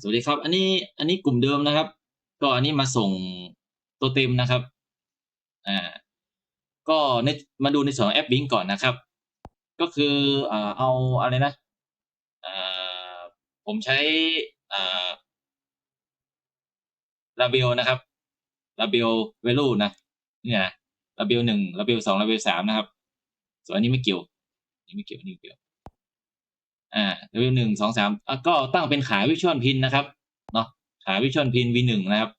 สวัสดีครับ อันนี้อันนี้กลุ่มเดิมนะครับ ก็อันนี้มาส่งตัวเต็มนะครับอ่าก็ในมาดูในส่วนของแอปบิงก่อนนะครับ ก็คืออ่าเอาอะไรนะอ่าผมใช้อ่าลาเบลนะครับลาเบลเวลูนะเนี่ยลาเบลหนึ่งลาเบลสองลาเบลสามนะครับ ส่วนอันนี้ไม่เกี่ยวนนี้ไม่เกี่ยวนนี้ไม่เกี่ยว อ่าเวหนึ่งสองสามก็ตั้งเป็นขาวิชวลพินนะครับเนาะขาวิชวลพิน V หนึ่งนะครับ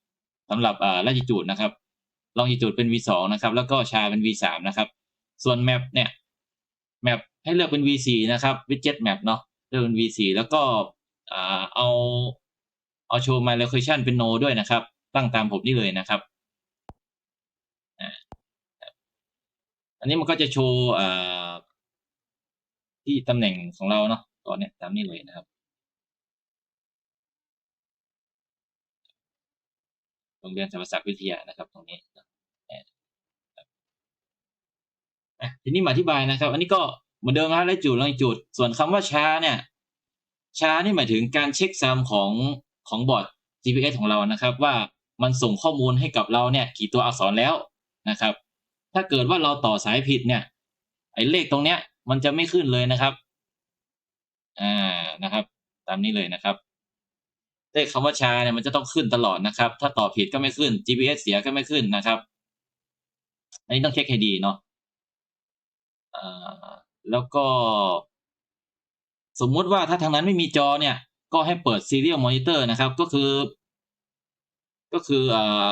สำหรับอ่าลาจิจูดนะครับลองจิจูดเป็น V สองนะครับ แล้วก็ชาเป็น V สามนะครับ ส่วนแมปเนี่ยแมปให้เลือกเป็น V สี่นะครับวิดเจ็ตแมปเนาะเลือกเป็น V สี่แล้วก็อ่าเอาเอาโชว์ my location เป็น no ด้วยนะครับ ตั้งตามผมนี่เลยนะครับอ่าอันนี้มันก็จะโชว์อ่าที่ตำแหน่งของเราเนาะ ตอนเนี้ยตามนี้เลยนะครับโรงเรียนสารศาสตร์วิทยานะครับตรงนี้ทีนี้มาอธิบายนะครับ อันนี้ก็เหมือนเดิมนะไล่จุดลองจุด ส่วนคำว่าช้าเนี่ยช้านี่หมายถึงการเช็คซัมของของบอร์ด GPS ของเรานะครับ ว่ามันส่งข้อมูลให้กับเราเนี่ยกี่ตัวอักษรแล้วนะครับ ถ้าเกิดว่าเราต่อสายผิดเนี่ยไอ้เลขตรงเนี้ยมันจะไม่ขึ้นเลยนะครับ อ่านะครับ ตามนี้เลยนะครับเลขคำว่าชาเนี่ยมันจะต้องขึ้นตลอดนะครับ ถ้าตอบผิดก็ไม่ขึ้น GPS เสียก็ไม่ขึ้นนะครับ อันนี้ต้องเช็คให้ดีเนาะอ่าแล้วก็ สมมุติว่าถ้าทางนั้นไม่มีจอเนี่ย ก็ให้เปิด serial monitor นะครับ ก็คือ ก็คืออ่า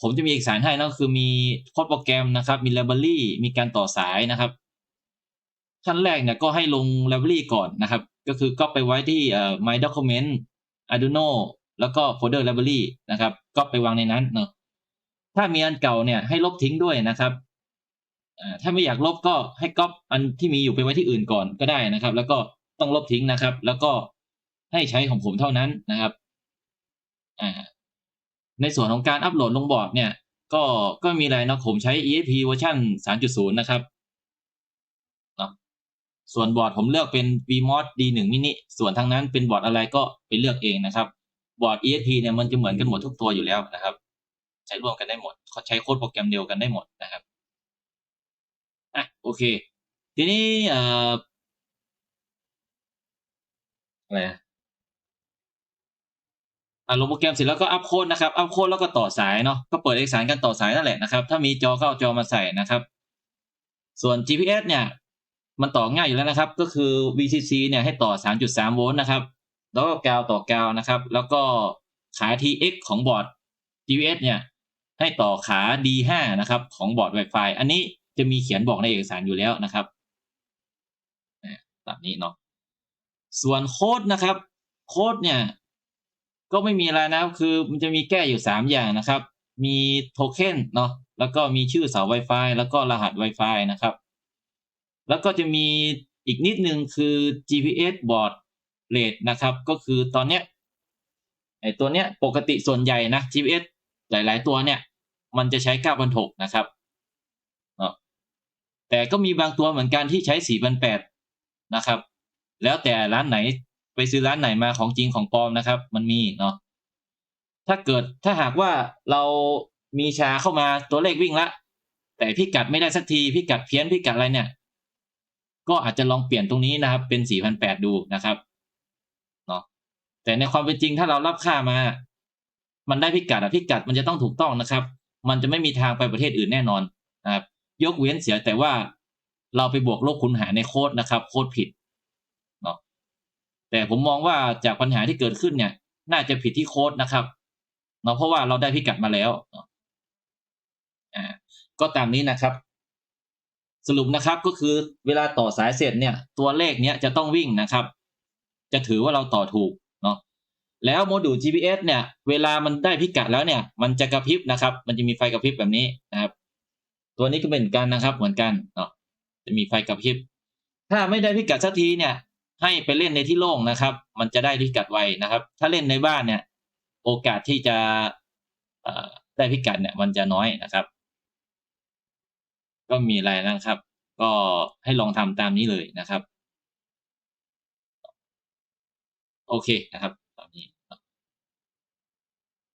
ผมจะมีเอกสารให้นะคือมีโค้ดโปรแกรมนะครับ มี library มีการต่อสายนะครับ ขั้นแรกเนี่ยก็ให้ลง library ก่อนนะครับ ก็คือก็ไปไว้ที่ my document Arduino แล้วก็ folder library นะครับ ก็ไปวางในนั้นเนาะถ้ามีอันเก่าเนี่ยให้ลบทิ้งด้วยนะครับถ้าไม่อยากลบก็ให้ก๊อปอันที่มีอยู่ไปไว้ที่อื่นก่อนก็ได้นะครับ แล้วก็ต้องลบทิ้งนะครับ แล้วก็ให้ใช้ของผมเท่านั้นนะครับในส่วนของการอัปโหลดลงบอร์ดเนี่ย ก็ก็มีอะไรนะผมใช้ ESP เวอร์ชัน3.0 นะครับ ส่วนบอร์ดผมเลือกเป็น VMOD D1 mini ส่วนทางนั้นเป็นบอร์ดอะไรก็ไปเลือกเองนะครับ บอร์ด ESP เนี่ยมันจะเหมือนกันหมดทุกตัวอยู่แล้วนะครับ ใช้ร่วมกันได้หมดใช้โค้ดโปรแกรมเดียวกันได้หมดนะครับอะโอเค ทีนี้อ่ออะไรอะลงโปรแกรมเสร็จแล้วก็อัพโค้ดนะครับ อัพโค้ดแล้วก็ต่อสายเนาะ ก็เปิดเอกสารการต่อสายนั่นแหละนะครับ ถ้ามีจอก็เอาจอมาใส่นะครับ ส่วน GPS เนี่ย มันต่อง่ายอยู่แล้วนะครับ ก็คือ VCC เนี่ยให้ต่อ 3.3 โวลต์นะครับ แล้วก็กาวต่อกาวนะครับ แล้วก็ขา TX ของบอร์ด GPS เนี่ยให้ต่อขา D5 นะครับของบอร์ด Wi-Fi อันนี้จะมีเขียนบอกในเอกสารอยู่แล้วนะครับแบบนี้เนาะ ส่วนโค้ดนะครับ โค้ดเนี่ย ก็ไม่มีอะไรนะคือมันจะมีแก้อยู่สามอย่างนะครับ มีโทเค็นเนาะ แล้วก็มีชื่อเสา Wi-Fi แล้วก็รหัส Wi-Fi นะครับ แล้วก็จะมีอีกนิดนึงคือ GPS board rate นะครับ ก็คือตอนเนี้ยไอตัวเนี้ยปกติส่วนใหญ่นะ GPS หลาย ๆ ตัวเนี่ย มันจะใช้9,600นะครับ แต่ก็มีบางตัวเหมือนกันที่ใช้4,800นะครับ แล้วแต่ร้านไหนไปซื้อร้านไหนมาของจริงของปลอมนะครับ มันมีเนาะถ้าเกิดถ้าหากว่าเรามีชาเข้ามาตัวเลขวิ่งละ แต่พิกัดไม่ได้สักทีพิกัดเพี้ยนพิกัดอะไรเนี่ย ก็อาจจะลองเปลี่ยนตรงนี้นะครับ เป็นสี่พันแปดดูนะครับเนาะแต่ในความเป็นจริงถ้าเรารับค่ามา มันได้พิกัดอะพิกัดมันจะต้องถูกต้องนะครับ มันจะไม่มีทางไปประเทศอื่นแน่นอนนะครับยกเว้นเสียแต่ว่าเราไปบวกลบคูณหารในโค้ดนะครับโค้ดผิดเนาะแต่ผมมองว่าจากปัญหาที่เกิดขึ้นเนี่ย น่าจะผิดที่โค้ดนะครับเนาะเพราะว่าเราได้พิกัดมาแล้วอ่าก็ตามนี้นะครับ สรุปนะครับก็คือเวลาต่อสายเสร็จเนี่ยตัวเลขเนี้ยจะต้องวิ่งนะครับ จะถือว่าเราต่อถูกเนาะแล้วโมดูล GPS เนี่ยเวลามันได้พิกัดแล้วเนี่ย มันจะกระพริบนะครับ มันจะมีไฟกระพริบแบบนี้นะครับ ตัวนี้ก็เป็นกันนะครับเหมือนกันเนาะจะมีไฟกระพริบ ถ้าไม่ได้พิกัดสักทีเนี่ย ให้ไปเล่นในที่โล่งนะครับ มันจะได้พิกัดไวนะครับ ถ้าเล่นในบ้านเนี่ย โอกาสที่จะได้พิกัดเนี่ย มันจะน้อยนะครับ ก็มีอะไรนะครับ ก็ให้ลองทำตามนี้เลยนะครับ โอเคนะครับ